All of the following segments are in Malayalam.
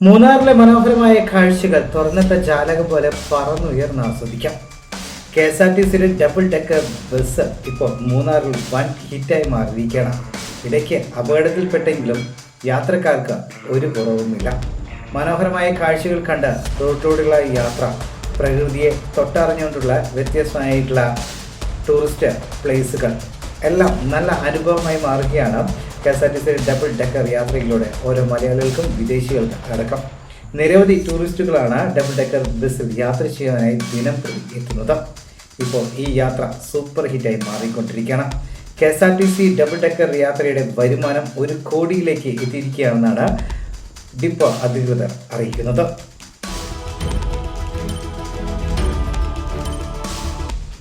മൂന്നാറിലെ മനോഹരമായ കാഴ്ചകൾ തുറന്നിട്ട ജാലകം പോലെ പറന്നുയർന്ന് ആസ്വദിക്കാം. കെ എസ് ആർ ടി സിയിലെ ഡബിൾ ഡെക്കർ ബസ് ഇപ്പോൾ മൂന്നാറിൽ വൻ ഹിറ്റായി മാറിയിരിക്കുകയാണ്. ഇടയ്ക്ക് അപകടത്തിൽപ്പെട്ടെങ്കിലും യാത്രക്കാർക്ക് ഒരു കുറവുമില്ല. മനോഹരമായ കാഴ്ചകൾ കണ്ട് റോഡിലൂടെയുള്ള യാത്ര പ്രകൃതിയെ തൊട്ടറിഞ്ഞുകൊണ്ടുള്ള വ്യത്യസ്തമായിട്ടുള്ള ടൂറിസ്റ്റ് പ്ലേസുകൾ എല്ലാം നല്ല അനുഭവമായി മാറുകയാണ് K S R T C double decker യാത്രയിലൂടെ ഓരോ മലയാളികൾക്കും വിദേശികൾക്കും അടക്കം നിരവധി ടൂറിസ്റ്റുകളാണ് ഡബിൾ ഡെക്കർ ബസ്സിൽ യാത്ര ചെയ്യാനായി ദിനം പ്രതി എത്തുന്നത്. ഇപ്പോൾ ഈ യാത്ര സൂപ്പർ ഹിറ്റായി മാറിക്കൊണ്ടിരിക്കുകയാണ്. K S R T C double decker യാത്രയുടെ വരുമാനം ഒരു കോടിയിലേക്ക് എത്തിയിരിക്കുകയാണെന്നാണ് ഡിപ്പോ അധികൃതർ അറിയിക്കുന്നത്.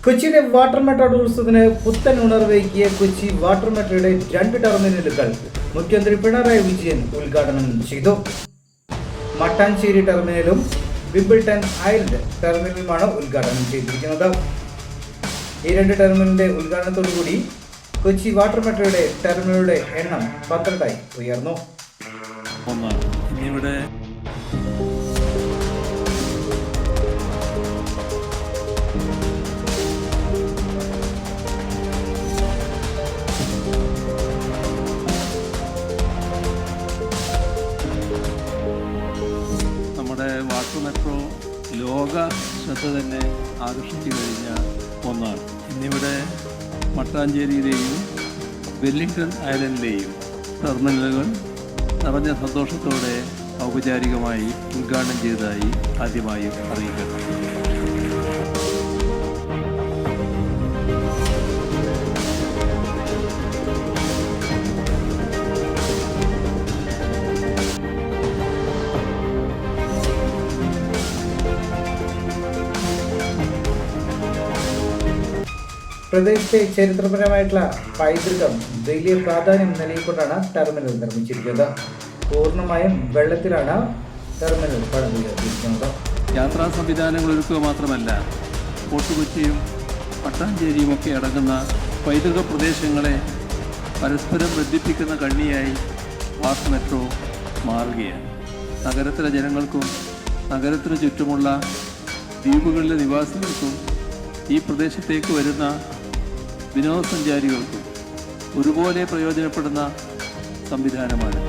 കൊച്ചിയിലെ വാട്ടർ മെട്രോ ടൂറിസത്തിന് പുത്തൻ ഉണർവേകിയ കൊച്ചി വാട്ടർ മെട്രോയുടെ രണ്ട് ടെർമിനലുകൾ മുഖ്യമന്ത്രി പിണറായി വിജയൻ ഉദ്ഘാടനം ചെയ്തു. മട്ടാഞ്ചേരി ടെർമിനലും വിബിൾട്ടൺ ഐലൻഡ് ടെർമിനലുമാണ് ഉദ്ഘാടനം ചെയ്തിരിക്കുന്നത്. ഈ രണ്ട് ടെർമിനലിന്റെ ഉദ്ഘാടനത്തോടുകൂടി കൊച്ചി വാട്ടർ മെട്രോയുടെ ടെർമിനലുകളുടെ എണ്ണം പന്ത്രണ്ടായി ഉയർന്നു. ഒന്നാണ്. ഇന്നിവിടെ മെട്രോ ലോക ശ്രദ്ധ തന്നെ ആകർഷിച്ചു കഴിഞ്ഞ ഒന്നാണ്. ഇന്നിവിടെ മട്ടാഞ്ചേരിയിലെയും വെല്ലിംഗ്ടൺ ഐലൻഡിലെയും ടെർമിനലുകൾ നിറഞ്ഞ സന്തോഷത്തോടെ ഔപചാരികമായി ഉദ്ഘാടനം ചെയ്തതായി ആദ്യമായി അറിയിക്കുന്നു പ്രദേശത്തെ ചരിത്രപരമായിട്ടുള്ള പൈതൃകം വലിയ പ്രാധാന്യം നൽകിക്കൊണ്ടാണ് ടെർമിനൽ നിർമ്മിച്ചിരിക്കുന്നത്. പൂർണമായും വെള്ളത്തിലാണ് ടെർമിനൽ പണിതുയർത്തിയിരിക്കുന്നത് യാത്രാ സംവിധാനങ്ങൾ ഒരുക്കുക മാത്രമല്ല ഫോർട്ട് കൊച്ചിയും പട്ടാഞ്ചേരിയും ഒക്കെ അടങ്ങുന്ന പൈതൃക പ്രദേശങ്ങളെ പരസ്പരം ബന്ധിപ്പിക്കുന്ന കണ്ണിയായി വാസ് മെട്രോ മാറുകയാണ്. നഗരത്തിലെ ജനങ്ങൾക്കും നഗരത്തിന് ചുറ്റുമുള്ള ദ്വീപുകളിലെ നിവാസികൾക്കും ഈ പ്രദേശത്തേക്ക് വരുന്ന വിനോദസഞ്ചാരികൾക്കും ഒരുപോലെ പ്രയോജനപ്പെടുന്ന സംവിധാനമാണ്.